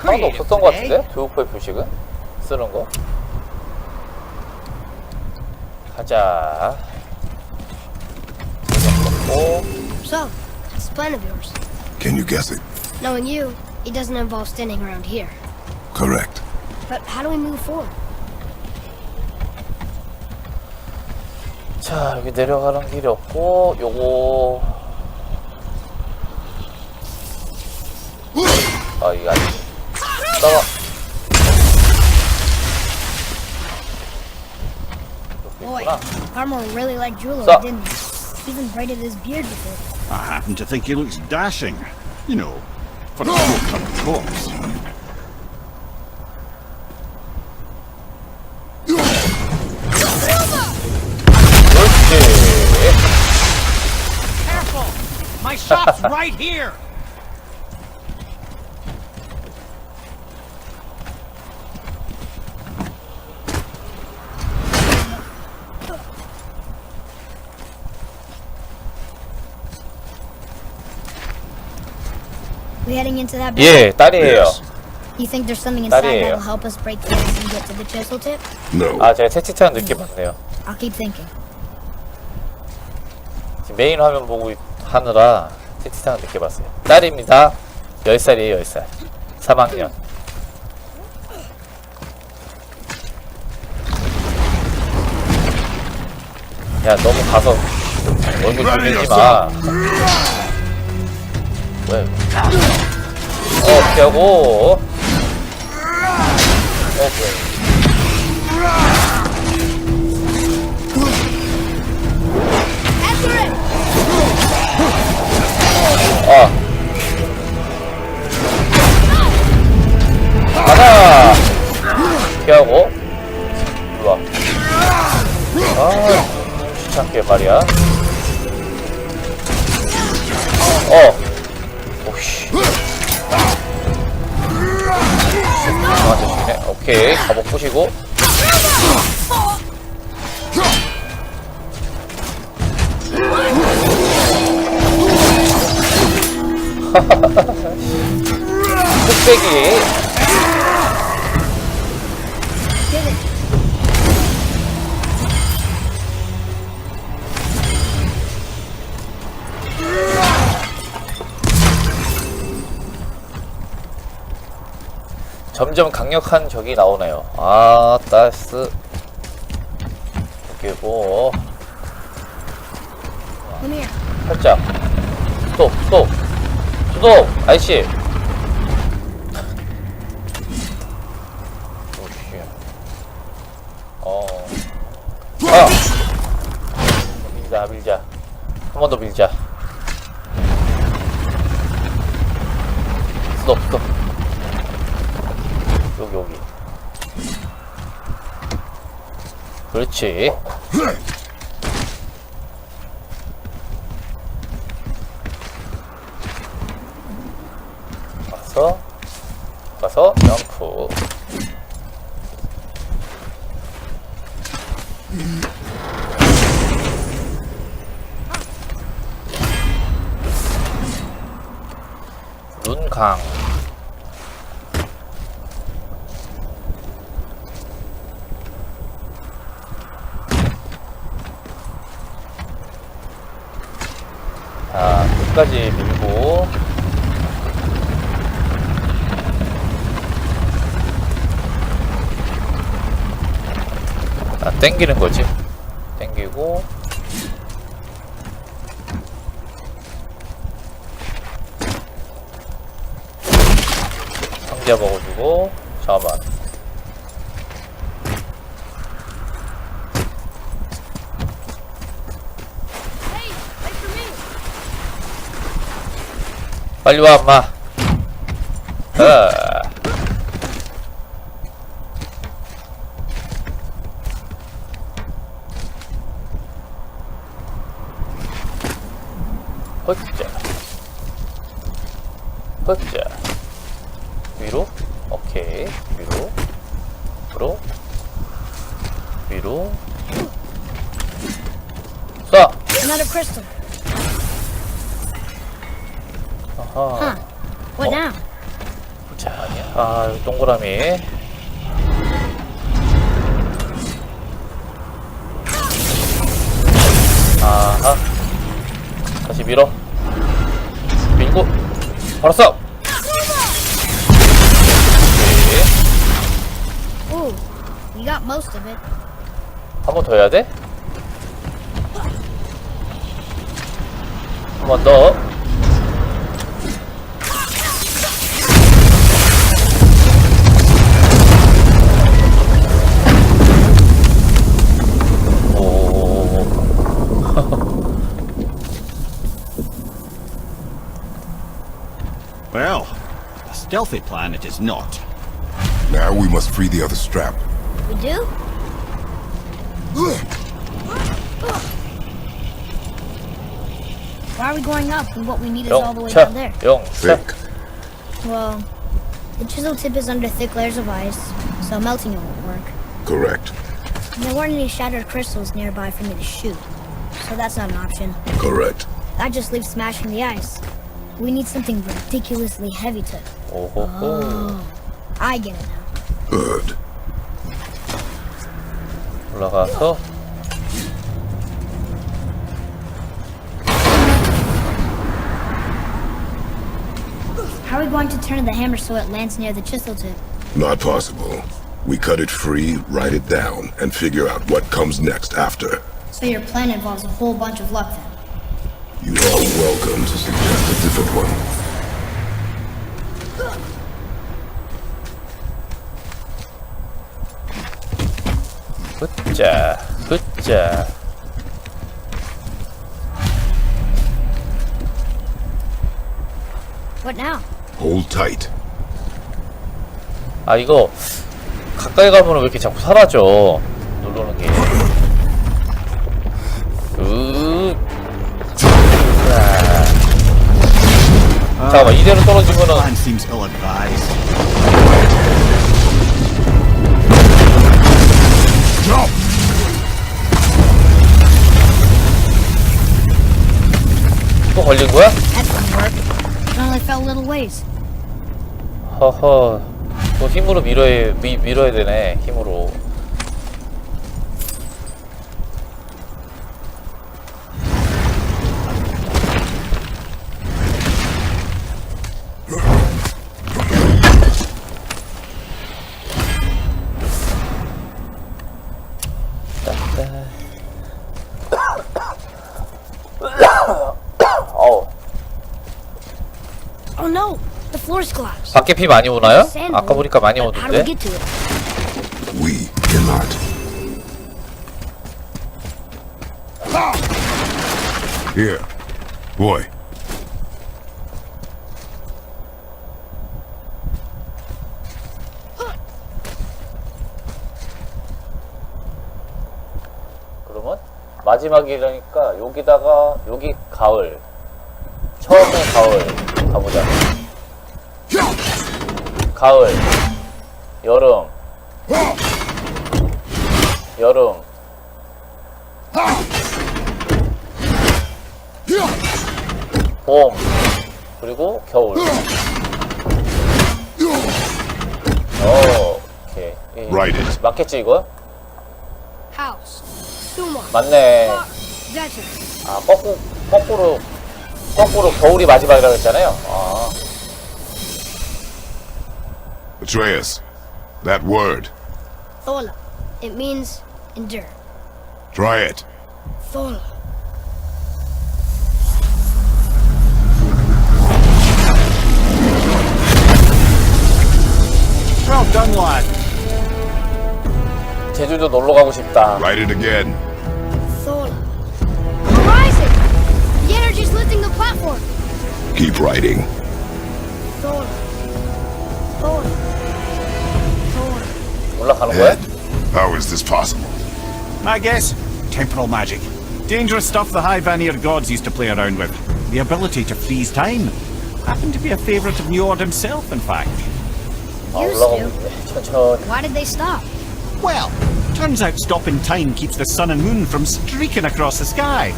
하나도 없었던 것 같은데? 교육포의 표식은? 쓰는 거? 가자. 오, So, what's the plan of yours? Can you guess it? Knowing you, it doesn't involve standing around here. Correct. But how do we move forward? 자, 여기 내려가는 길이 없고, 요거. 아, 이거 아니. 따 Tama. Boy, Armor really liked Julio, so, didn't he? Even braided his beard with it. I happen to think he looks dashing. You know, for a cup of course. Okay. Careful! My shop's right here! We heading into that building? 예, 딸이에요. You think there's something inside 딸이에요. that'll help us break the ice and get to the chisel tip? No. 아, 제가 채팅창 늦게 봤네요. I'll keep thinking. 지금 메인 화면 보고 있- 하느라 채팅창 늦게 봤어요. 딸입니다. 10살이에요, 10살. 3학년. 야, 너무 가서 얼굴 돌리지 마. 왜? 어, 피하고. 어, 뭐야. 아. 가자! 피하고. 일로와. 아, 귀찮게 말이야. 어. 오케이. 갑옷 부시고. 뚝배기. 점점 강력한 적이 나오네요. 아, 따스. here. 살짝. 스톱, 스톱. 스톱! 아이씨. 어. 아! 밀자, 밀자. 한 번 더 밀자. 스톱, 스톱. 여기, 여기. 그렇지. 가서 가서 점프 눈강 자 끝까지 밀고 아, 땡기는 거지. 땡기고. 상자 먹어주고. 잠깐만. 빨리 와, 엄마. 아. 허자. 허자. 위로. 오케이. 위로. 위로. 위로. 쏴. 아하 Huh. What now? 자 아 동그라미 아하 다시 밀어 밀고 바로 쏴 Ooh, you got most of it. 한번 더 해야 돼? 한 번 더. stealthy plan, it is not. Now we must free the other strap. We do? Why are we going up when what we need is all the way down there? Thick. Well, the chisel tip is under thick layers of ice, so melting it won't work. Correct. And there weren't any shattered crystals nearby for me to shoot, so that's not an option. Correct. I just leave smashing the ice. We need something ridiculously heavy to. 오호호. I get it now. Good. 올라가서 How are we going to turn the hammer so it lands near the chisel tip? Not possible. We cut it free, write it down, and figure out what comes next after. So your plan involves a whole bunch of luck then. You are welcome to suggest a different one. 굿자, 굿자. What now? Hold tight. 아 이거 가까이 가면 왜 이렇게 자꾸 사라져? 누르는 게. 잠깐만 이대로 떨어지면은! 또 걸린 거야? That didn't work. It only fell little ways. 허허. 또 힘으로 밀어야 미, 밀어야 되네. 힘으로. 밖에 피 많이 오나요? 아까. 보니까 많이 오던데. We cannot. Here. Boy. 그러면 마지막이라니까 여기다가 여기 가을 처음에 가을 가보자 가을 여름 여름 봄 그리고 겨울 어 오케이 이- Write it. 맞겠지 이거? House. Sumo. 맞네 Desert. 아 거꾸로 거꾸로 거꾸로 겨울이 마지막이라고 했잖아요. 아 Atreus. That word. Thola. It means endure. Try it. Thola. Well done, lad. 제주도 놀러 가고 싶다. Write it again. Thola. Horizon! The energy's lifting the platform. Keep writing. Thola. Thola. Thola. 올라가는 거야? Ed, how is this possible? I guess temporal magic. Dangerous stuff the High Vanir gods used to play around with. The ability to freeze time. Happened to be a favourite of Njord himself, in fact. 아, Used 올라가고 to. 있네. 천천히. Why did they stop? Well, turns out stopping time keeps the sun and moon from streaking across the sky.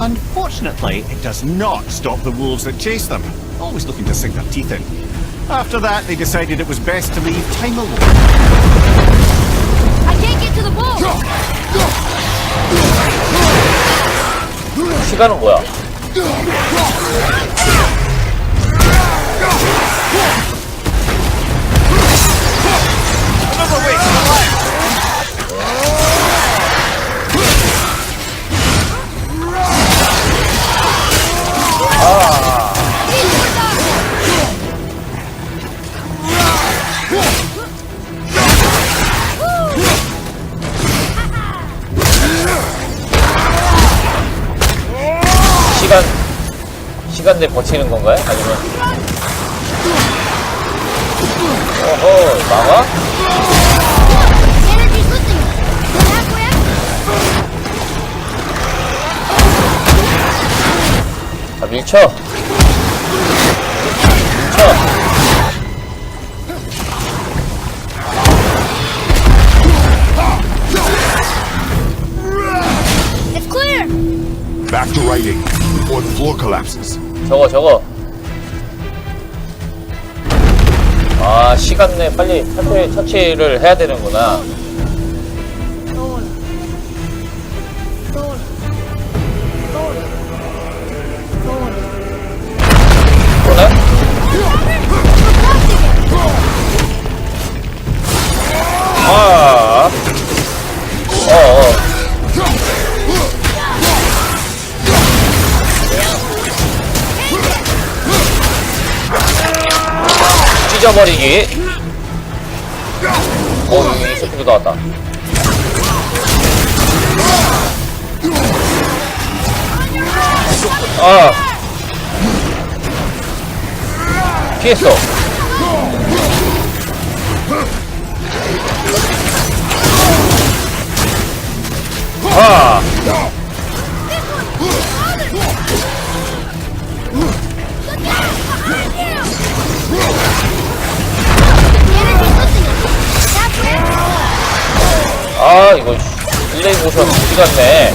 Unfortunately, it does not stop the wolves that chase them, always looking to sink their teeth in. After that, they decided it was best to leave time alone. I can't get to the ball. 시간은 뭐야? 시간 내 버티는 건가요? 아니면 어허 막아? 자 밀쳐 밀쳐 It's clear. Back to writing before the floor collapses. 저거 저거. 아 시간 내 빨리 터치, 터치를 해야 되는구나 찢어버리기 어 여기 쇼핑도 나왔다. 아. 피했어. 아 아 이거 릴레이 모션 어디 갔네?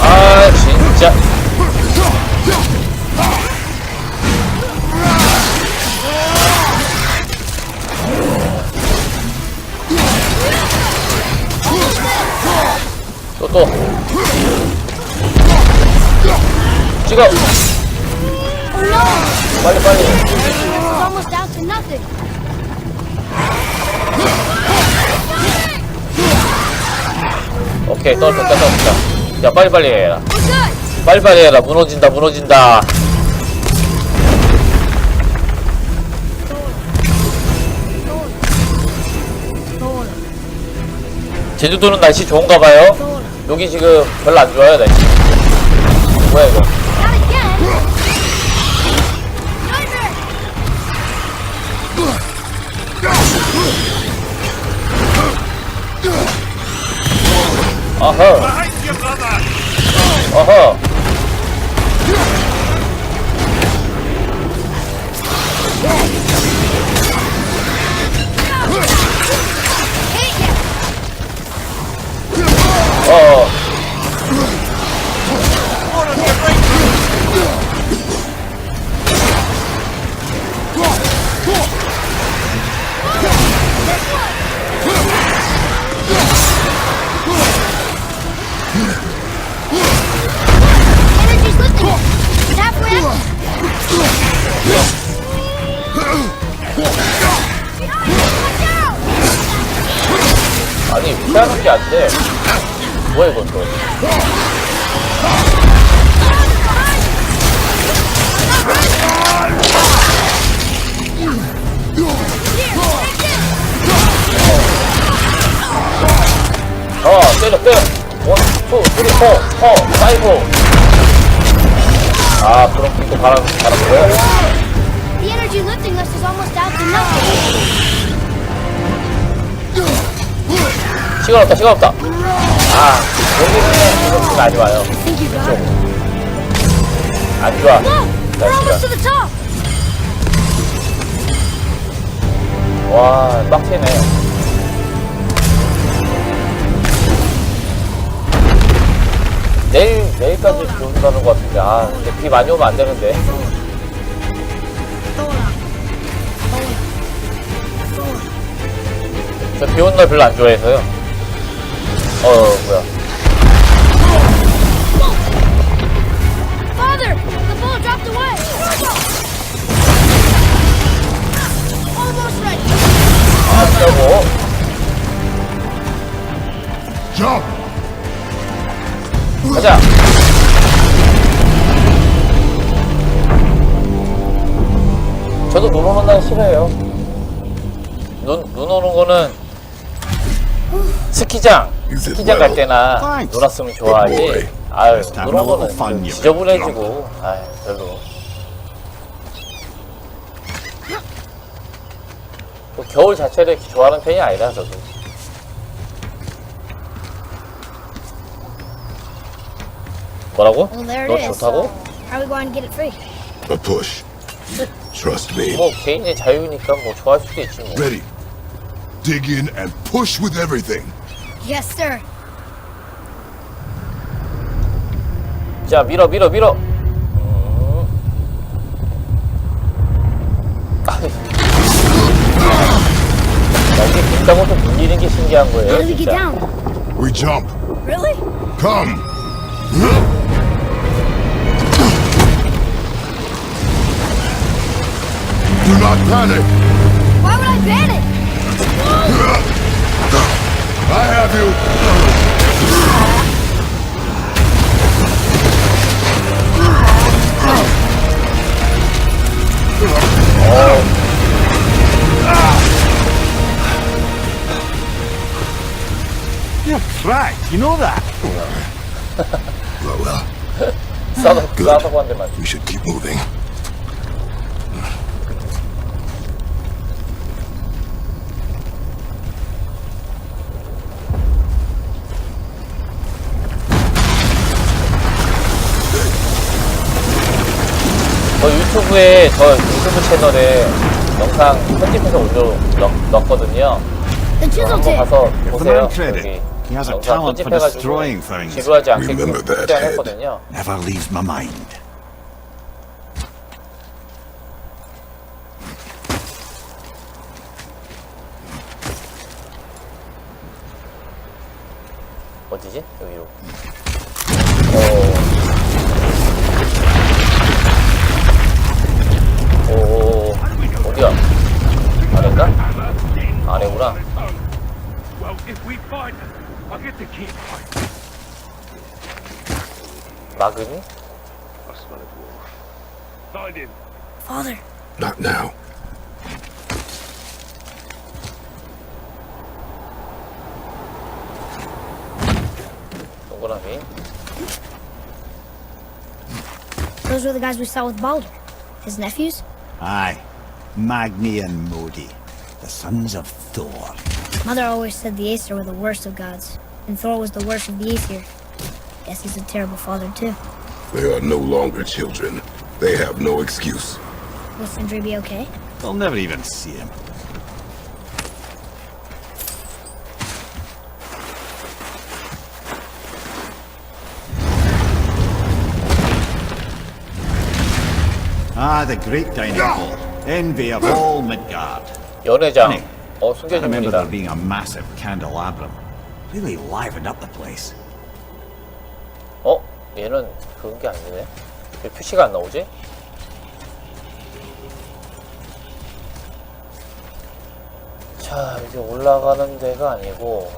아 진짜. 또또. 찍어 빨리 빨리. 오케이 떨어졌다 떨어졌다 야 빨리 빨리 해라 We're good. 빨리 빨리 해라 무너진다 무너진다. 제주도는 날씨 좋은가 봐요. 여기 지금 별로 안 좋아요 날씨 뭐야 이거 아니 피하는 게 안 돼 뭐야 이건 또 어 때려 때려 원, 투, 쓰리, 포, 포, 파이브 아 그럼 이거 바람 바람 거야? The energy lifting us is almost down to nothing. 시간 없다 시간 없다 아 이거 지금 안 좋아요 it. 안 좋아! 자 시간. 와 빡세네 비까지 비 온다는 것 같은데 아 근데 비 많이 오면 안 되는데 저비 오는 날 별로 안 좋아해서요 어 뭐야 Father! The ball dropped away! Almost ready! 아 진짜고 Jump! 가자 저도 눈 오는 날 싫어해요 눈, 눈 오는 거는 스키장 스키장 갈 때나. 놀았으면 좋아하지 아유 오는 거는 좀 you 지저분해지고 아유 별로 또 겨울 자체를 이렇게 좋아하는 편이 아니라 저도 뭐라고? 너. 좋다고? 뭐 개인의 자유니까 뭐 좋아할 수도 있지 뭐 Ready. Dig in and push with everything. Yes, sir. 자 밀어 밀어 밀어 음. 아이. 야, 이게 빗다고도 물리는 게 신기한 How 거예요 do we get 진짜 down? We jump. Really? Come. Do not panic. Why would I panic? I have you! You're you know that! well, well. Southern, Good. Southern one, we should keep moving. 저 유튜브에 저 유튜브 채널에 영상 편집해서 올려 넣, 넣었거든요 The chisel 한번 tip. 가서 Give the 보세요 man. 여기 He has a 영상 talent for 편집해가지고 things. 지루하지 않게 Remember that 최대한 head. 했거든요 Never leaves my mind. 어디지? 여기 bugging? I smell a dwarf. Find him. Father. Not now. What I mean? Those were the guys we saw with Balder. His nephews? Aye. Magni and Modi. The sons of Thor. Mother always said the Aesir were the worst of gods, and Thor was the worst of the Aesir. Guess he's a terrible father, too. They are no longer children. They have no excuse. Will Sindri be okay? They'll never even see him. Ah, the great dining hall. Envy of all Midgard. 연회장. 아니, 어, I 숨겨진 remember 문이다. there being a massive candelabrum. Really livened up the place. 어? 얘는 그런 게 아니네. 왜 표시가 안 나오지? 자, 여기 올라가는 데가 아니고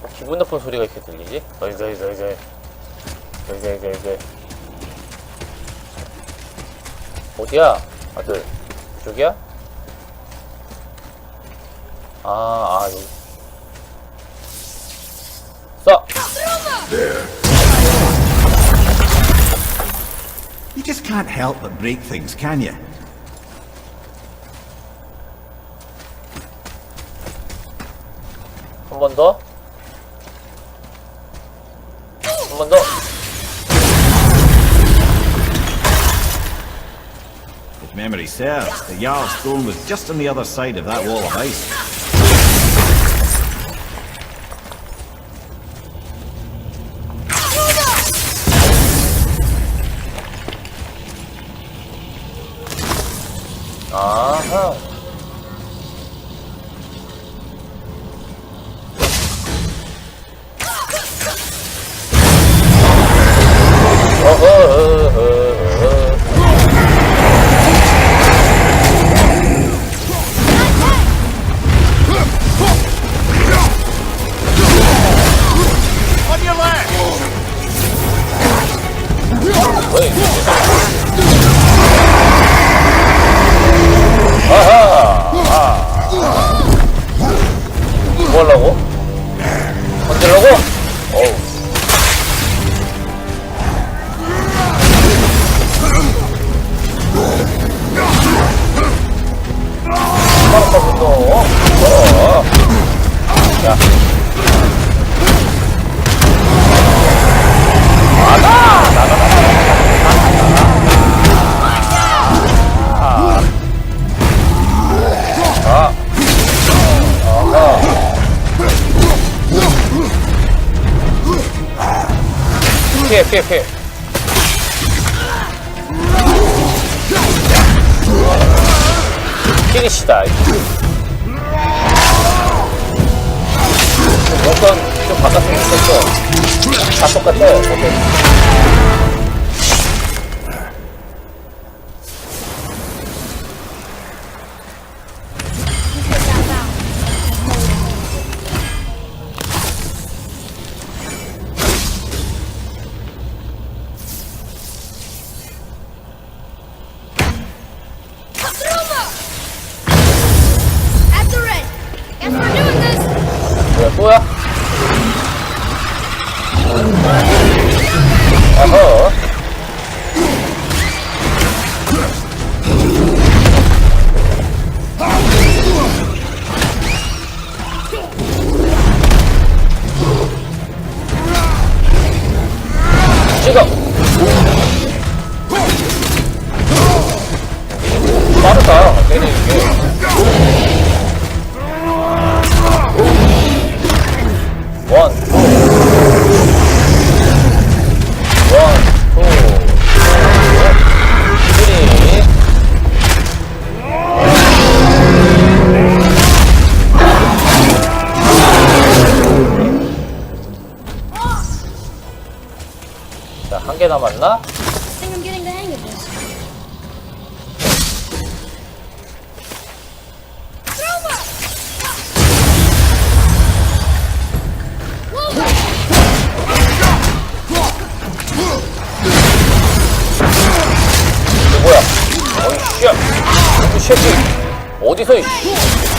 뭐 기분 나쁜 소리가 이렇게 들리지? 덜덜덜덜 덜덜덜덜 어디야? 아들 저기야? 아, 아, 여기 There. You just can't help but break things, can you? 한 번 더. 한 번 더. If memory serves, the Jarl's throne was just on the other side of that wall of ice. 피해, 피해, 피해. 피니시다. 뭔가 좀 바꿨으면 좋겠어. 다 똑같아. 오케이. 개 남았나? 뭐야? 어이, 씨야. 이 새끼. 어디서, 이 씨.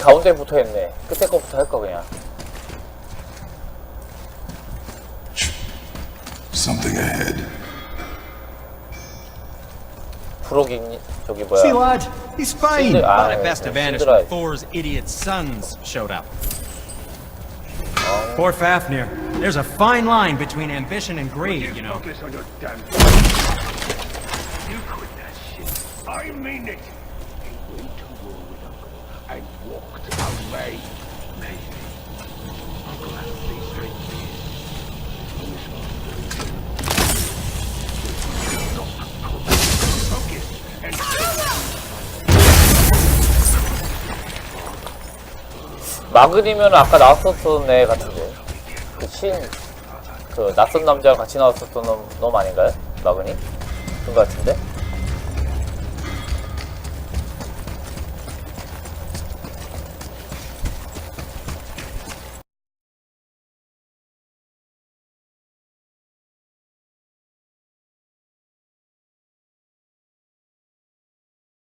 가운데 붙어 있네. 끝에 거부터 할 거 그냥. Something ahead. 프로긴 저기 See, 뭐야? lad, he's fine. 신드- 아, Thought it best to vanish 신드라. when Thor's idiot sons showed up. Poor Fafnir. There's a fine line between ambition and greed, you know. Focus on your damn. You quit that shit. I mean it. He went to war with Uncle and walked away. Maybe. Uncle one. Not focus and 마그니면 아까 나왔었던 애 같은데. 그 신, 그 낯선 남자랑 같이 나왔었던 놈, 놈 아닌가요? 마그니? 그런 것 같은데?